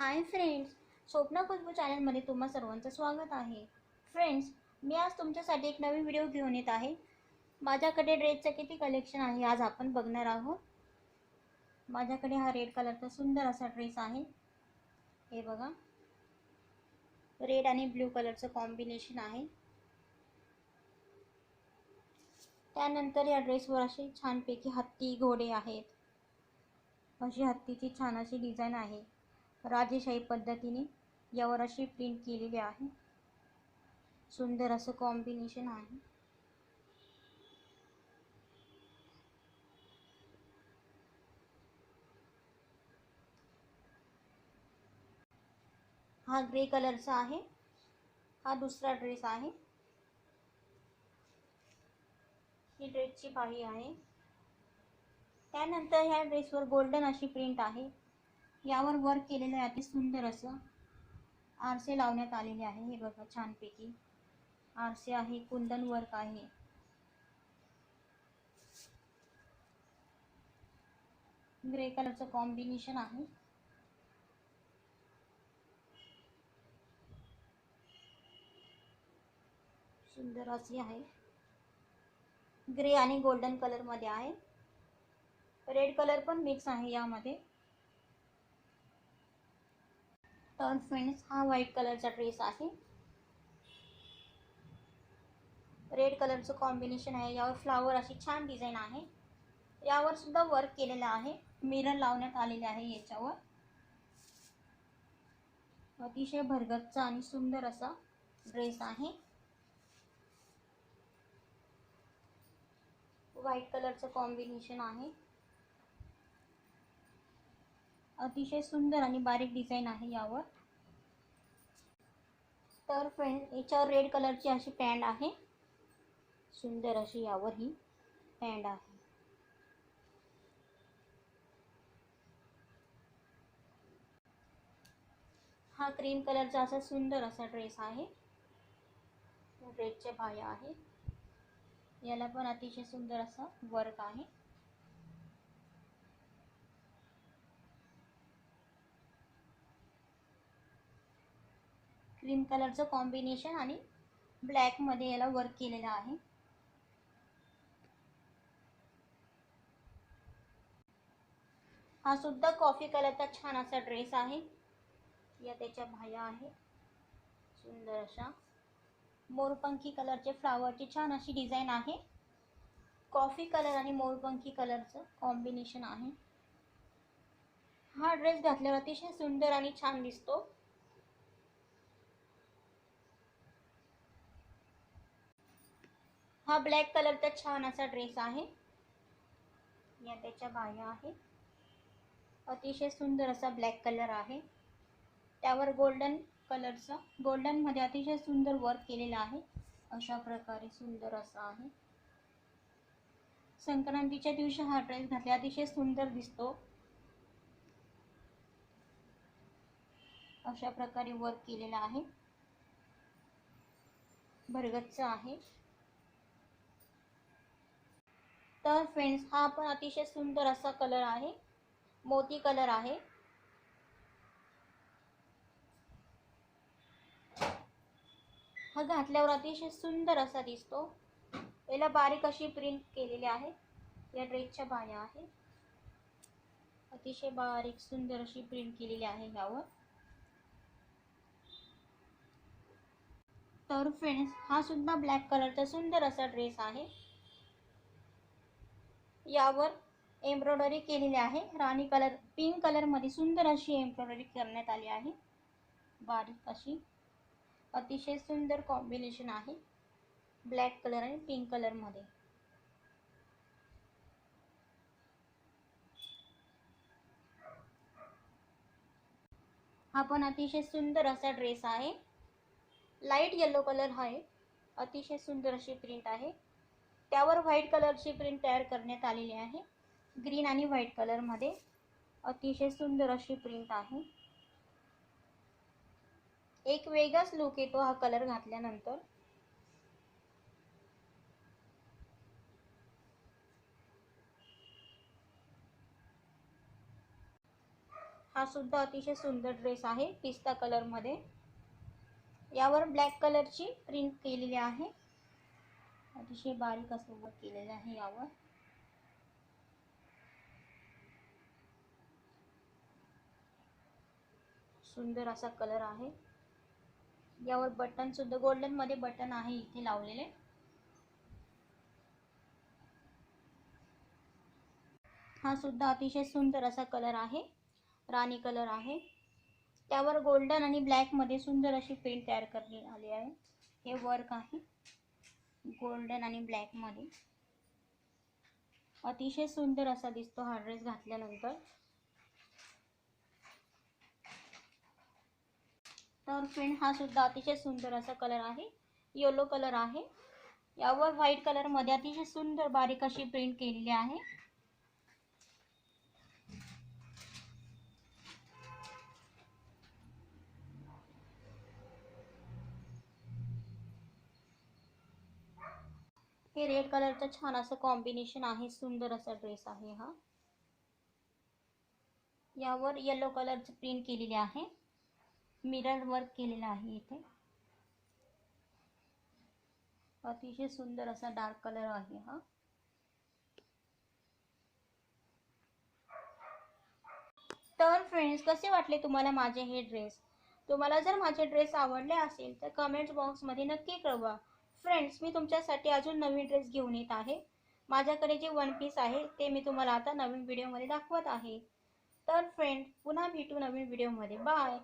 Hi friends Swapna Khushboo चॅनलमध्ये तुम्हा सर्वांचं स्वागत आहे. फ्रेंड्स मी आज तुमच्यासाठी एक नवीन व्हिडिओ घेऊन येत आहे. माझ्याकडे ड्रेसचं किती कलेक्शन आहे आज आपण बघणार आहोत. माझ्याकडे हा रेड कलरचा सुंदर असा ड्रेस आहे. हे बघा. रेड आणि ब्ल्यू कलरचं कॉम्बिनेशन आहे. त्यानंतर या ड्रेसवर असे छानपैकी हत्ती घोडे आहेत. अशी हत्तीची छान अशी डिझाईन आहे. राजेशाही पद्धतीने यावर अशी प्रिंट केलेली आहे. सुंदर असं कॉम्बिनेशन आहे. हा ग्रे कलरचा आहे. हा दुसरा ड्रेस आहे. ही ड्रेसची पाही आहे. त्यानंतर ह्या ड्रेसवर गोल्डन अशी प्रिंट आहे. यावर वर्क केलेलं आहे. अति सुंदर असं आरसे लावण्यात आलेले आहे. हे बघा छानपैकी आरसे आहे. कुंदन वर्क आहे. ग्रे कलरचं कॉम्बिनेशन आहे. सुंदर अशी आहे. ग्रे आणि गोल्डन कलरमध्ये आहे. रेड कलर पण मिक्स आहे यामध्ये. तर फ्रेंड्स हा व्हाईट कलरचा ड्रेस आहे. रेड कलरचं कॉम्बिनेशन आहे. यावर फ्लावर अशी छान डिझाईन आहे. यावर सुद्धा वर्क केलेलं आहे. मिरर लावण्यात आलेले आहे याच्यावर. अतिशय भरगतचा आणि सुंदर असा ड्रेस आहे. व्हाईट कलरचं कॉम्बिनेशन आहे. अतिशय सुंदर आणि बारीक डिझाईन आहे यावर. तर फ्रेंड याच्यावर रेड कलरची अशी पॅन्ट आहे. सुंदर अशी यावर ही पॅन्ट आहे. हा क्रीम कलरचा असा सुंदर असा ड्रेस आहे. ड्रेसच्या बाह्या आहे. याला पण अतिशय सुंदर असा वर्क आहे. क्रीम कलरचं कॉम्बिनेशन आणि ब्लॅकमध्ये याला वर्क केलेलं आहे. हा सुद्धा कॉफी कलरचा छान असा ड्रेस आहे. या त्याच्या भाया आहे. सुंदर अशा. मोरपंखी कलरचे फ्लावरची छान अशी डिझाईन आहे. कॉफी कलर आणि मोरपंखी कलरचं कॉम्बिनेशन आहे. हा ड्रेस घातल्यावर अतिशय सुंदर आणि छान दिसतो. हा ब्लॅक कलरचा छान असा ड्रेस आहे. या त्याच्या बाह्या आहे अतिशय सुंदर असा ब्लॅक कलर आहे. त्यावर गोल्डन कलरचं गोल्डनमध्ये अतिशय सुंदर वर्क केलेलं आहे. अशा प्रकारे सुंदर असा आहे. संक्रांतीच्या दिवशी हा ड्रेस घातला अतिशय सुंदर दिसतो. अशा प्रकारे वर्क केलेला आहे. भरगतचा आहे. तर फ्रेंड्स हा पण अतिशय सुंदर असा कलर आहे. मोती कलर आहे. हा घातल्यावर अतिशय सुंदर असा दिसतो. याला बारीक अशी प्रिंट केलेली आहे. या ड्रेसच्या बाया आहे अतिशय बारीक सुंदर अशी प्रिंट केलेली आहे यावर. तर फ्रेंड्स हा सुद्धा ब्लॅक कलरचा सुंदर असा ड्रेस आहे. यावर एम्ब्रॉयडरी केलेली आहे. राणी कलर पिंक कलरमध्ये सुंदर अशी एम्ब्रॉयडरी करण्यात आली आहे. बारीक अशी अतिशय सुंदर कॉम्बिनेशन आहे. ब्लॅक कलर आणि पिंक कलरमध्ये. हा पण अतिशय सुंदर असा ड्रेस आहे. लाइट येलो कलर आहे. अतिशय सुंदर अशी प्रिंट आहे. त्यावर व्हाईट कलरची प्रिंट तयार करण्यात आलेली आहे. ग्रीन आणि व्हाईट कलरमध्ये अतिशय सुंदर अशी प्रिंट आहे. एक वेगळाच लुक येतो हा कलर घातल्यानंतर. हा सुद्धा अतिशय सुंदर ड्रेस आहे पिस्ता कलरमध्ये यावर ब्लॅक कलरची प्रिंट केलेली आहे. अतिशय बारीक असं उभं केलेलं आहे यावर. सुंदर असा कलर आहे. यावर बटन सुद्धा गोल्डनमध्ये बटन आहे इथे लावलेले. हा सुद्धा अतिशय सुंदर असा कलर आहे राणी कलर आहे. त्यावर गोल्डन आणि ब्लॅकमध्ये सुंदर अशी पेंट तयार करण्यात आली आहे. हे वर्क आहे. गोल्डन आणि ब्लॅकमध्ये. अतिशय सुंदर असा दिसतो हा ड्रेस घातल्यानंतर. तर फ्रेंड हा सुद्धा अतिशय सुंदर असा कलर आहे. येलो कलर आहे. यावर व्हाईट कलरमध्ये अतिशय सुंदर बारीक अशी प्रिंट केलेली आहे. हे रेड कलरचं छान असं कॉम्बिनेशन आहे सुंदर असा ड्रेस आहे हा. यावर येलो कलरचं प्रिंट केलेली आहे. मिरर वर्क केलेलं आहे इथे. अतिशय सुंदर असा डार्क कलर आहे हा. तर फ्रेंड्स कसे वाटले तुम्हाला माझे हे ड्रेस तुम्हाला जर माझे ड्रेस आवडले असेल तर कमेंट्स बॉक्समध्ये नक्की कळवा. फ्रेंड्स मी तुमच्यासाठी अजून नवीन ड्रेस घेऊन येत आहे. माझ्याकडे जे वन पीस आहे ते मी तुम्हाला आता नवीन व्हिडिओमध्ये दाखवत आहे. तर फ्रेंड पुन्हा भेटू नवीन व्हिडिओमध्ये बाय